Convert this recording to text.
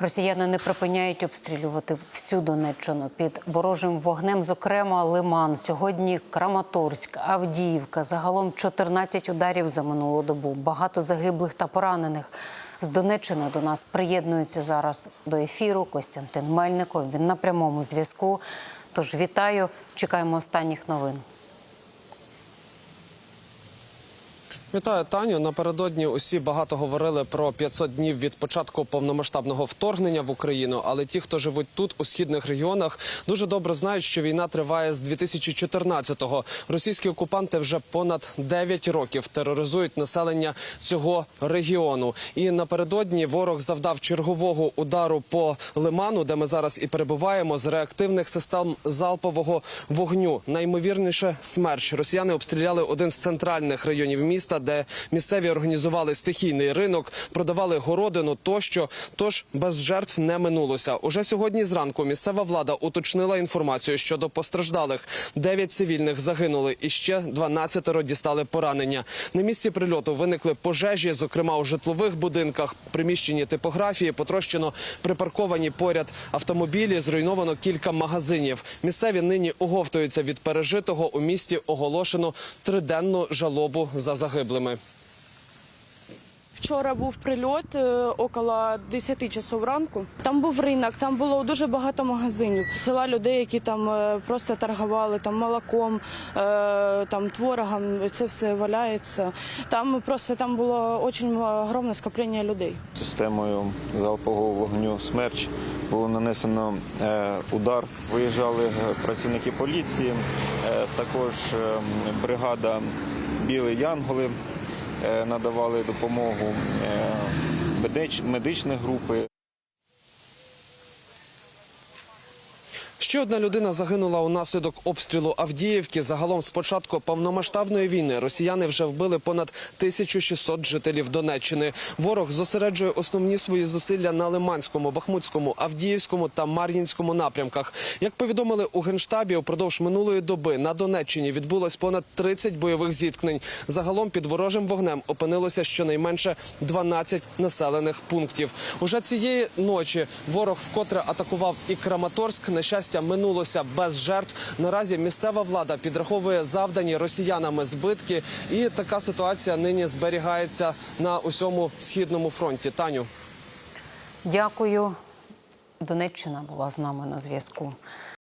Росіяни не припиняють обстрілювати всю Донеччину під ворожим вогнем, зокрема Лиман. Сьогодні Краматорськ, Авдіївка. Загалом 14 ударів за минулу добу. Багато загиблих та поранених. З Донеччини до нас приєднується зараз до ефіру Костянтин Мельников. Він на прямому зв'язку. Тож вітаю, чекаємо останніх новин. Вітаю Таню. Напередодні усі багато говорили про 500 днів від початку повномасштабного вторгнення в Україну. Але ті, хто живуть тут, у східних регіонах, дуже добре знають, що війна триває з 2014-го. Російські окупанти вже понад 9 років тероризують населення цього регіону. І напередодні ворог завдав чергового удару по лиману, де ми зараз і перебуваємо, з реактивних систем залпового вогню. Наймовірніше смерч. Росіяни обстріляли один з центральних районів міста, де місцеві організували стихійний ринок, продавали городину тощо. Тож без жертв не минулося. Уже сьогодні зранку місцева влада уточнила інформацію щодо постраждалих. Дев'ять цивільних загинули, і ще 12 дістали поранення. На місці прильоту виникли пожежі, зокрема у житлових будинках, приміщенні типографії, потрощено припарковані поряд автомобілі, зруйновано кілька магазинів. Місцеві нині оговтуються від пережитого. У місті оголошено триденну жалобу за загиблими. Вчора був прильот е, около 10 часов ранку. Там був ринок, там було дуже багато магазинів. Ціла людей, які там е, просто торгували там молоком, е, там творогом. Це все валяється. Там просто там було дуже огромне скоплення людей. Системою залпового вогню «Смерч» було нанесено удар. Виїжджали працівники поліції, також е, бригада Білі Янголи е, надавали допомогу е, медичні групи. Ще одна людина загинула унаслідок обстрілу Авдіївки. Загалом з початку повномасштабної війни росіяни вже вбили понад 1600 жителів Донеччини. Ворог зосереджує основні свої зусилля на Лиманському, Бахмутському, Авдіївському та Мар'їнському напрямках. Як повідомили у генштабі, упродовж минулої доби на Донеччині відбулось понад 30 бойових зіткнень. Загалом під ворожим вогнем опинилося щонайменше 12 населених пунктів. Уже цієї ночі ворог вкотре атакував і Краматорськ. На щастя, минулося без жертв. Наразі місцева влада підраховує завдані росіянами збитки, і така ситуація нині зберігається на усьому східному фронті. Таню. Дякую. Донеччина була з нами на зв'язку.